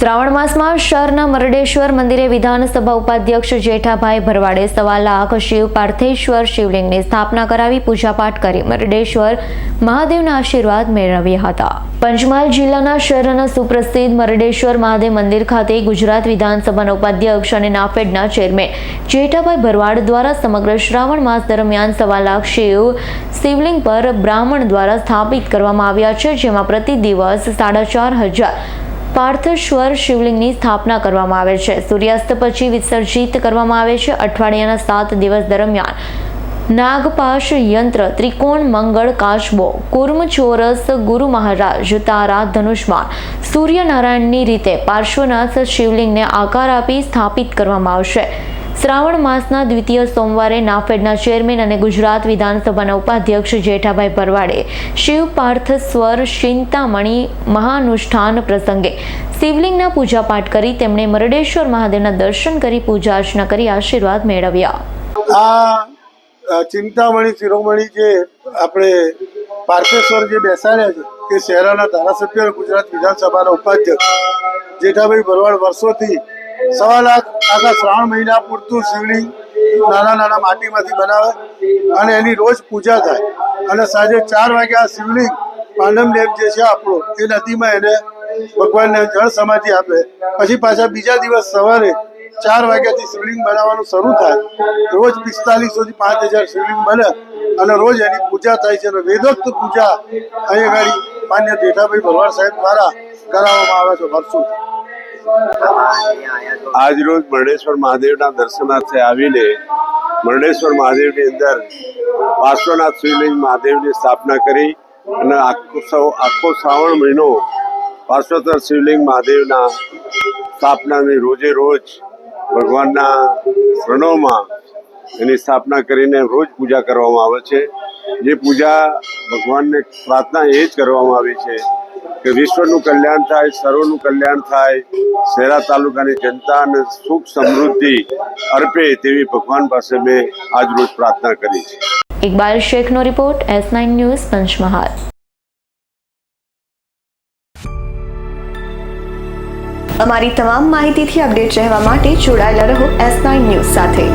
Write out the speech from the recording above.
શ્રાવણ માસમાં શહેરના મરડેશ્વર મંદિરે વિધાનસભા ઉપાધ્યક્ષ જેઠાભાઈ ભરવાડે સવા લાખ શિવ પાર્થેશ્વર શિવલિંગની સ્થાપના કરાવી પૂજાપાઠ કરી મરડેશ્વર મહાદેવના આશીર્વાદ મેળવ્યા હતા. પંચમહાલ જિલ્લાના શહેરના સુપ્રસિદ્ધ મરડેશ્વર મહાદેવ મંદિર ખાતે ગુજરાત વિધાનસભાના ઉપાધ્યક્ષ અને નાફેડના ચેરમેન જેઠાભાઈ ભરવાડ દ્વારા સમગ્ર શ્રાવણ માસ દરમિયાન સવા લાખ શિવ શિવલિંગ પર બ્રાહ્મણ દ્વારા સ્થાપિત કરવામાં આવ્યા છે, જેમાં પ્રતિ દિવસ સાડા ચાર હજાર પાર્થેશ્વર શિવલિંગની સ્થાપના કરવામાં આવે છે. સૂર્યાસ્ત પછી વિસર્જિત કરવામાં આવે છે. અઠવાડિયાના સાત દિવસ દરમિયાન નાગપાશ યંત્ર, ત્રિકોણ મંગળ કાશબો કુર્મ ચોરસ ગુરુ મહારાજ તારા ધનુષ્માન, સૂર્યનારાયણની રીતે પાર્શ્વનાથ શિવલિંગને આકાર આપી સ્થાપિત કરવામાં આવશે. શ્રાવણ માસના દ્વિતીય સોમવારે નાફેડના ચેરમેન અને ગુજરાત વિધાનસભાના ઉપાધ્યક્ષ જેઠાભાઈ ભરવાડે શિવ પાર્થ સ્વર ચિંતામણી મહાનુષ્ઠાન પ્રસંગે શિવલિંગના પૂજાપાઠ કરી તેમણે મરડેશ્વર મહાદેવના દર્શન કરી પૂજા અર્ચના કરી આશીર્વાદ મેળવ્યા. આ ચિંતામણી, શિરોમણી જે આપણે પાર્થેશ્વર જે બેસાડ્યા છે એ શહેરાના ધારાસભ્ય ગુજરાત વિધાનસભાના ઉપાધ્યક્ષ જેઠાભાઈ ભરવાડ વર્ષોથી સવા લાખ, આખા શ્રાવણ મહિના પૂરતું શિવલિંગ નાના નાના માટીમાંથી બનાવે અને એની રોજ પૂજા થાય. અને સાંજે ચાર વાગે આ શિવલિંગ પાંડમ ડેમ જે છે આપણો, એ નદીમાં એને ભગવાનને જળ સમાધિ આપે. પછી પાછા બીજા દિવસ સવારે ચાર વાગ્યાથી શિવલિંગ બનાવવાનું શરૂ થાય. રોજ પિસ્તાલીસોથી પાંચ હજાર શિવલિંગ બને અને રોજ એની પૂજા થાય છે. અને વેદોક્ત પૂજા અહીં આગળ માન્ય જેઠાભાઈ ભરવાડ સાહેબ દ્વારા કરાવવામાં આવે છે વર્ષોથી. આજ રોજ મરણેશ્વર મહાદેવના દર્શનાર્થે આવીને મરણેશ્વર મહાદેવની અંદર પાર્શ્વનાથ શિવલિંગ મહાદેવની સ્થાપના કરી અને આખો આખો શ્રાવણ મહિનો પાર્શ્વનાથ શિવલિંગ મહાદેવના સ્થાપનાની રોજે રોજ ભગવાનના શરણોમાં એની સ્થાપના કરીને રોજ પૂજા કરવામાં આવે છે. જે પૂજા ભગવાનને પ્રાર્થના એ જ કરવામાં આવી છે કે વિશ્વનું કલ્યાણ થાય સર્વનું કલ્યાણ થાય શહેરા તાલુકાની જનતાને સુખ સમૃદ્ધિ અર્પે તેવી ભગવાન પાસે મેં આજરોજ પ્રાર્થના કરી છે. Iqbal શેખનો report S nine news Panchmahal. અમારી તમામ માહિતીથી અપડેટ રહેવા માટે જોડાયેલા રહો એસ નાઇન ન્યૂઝ સાથે.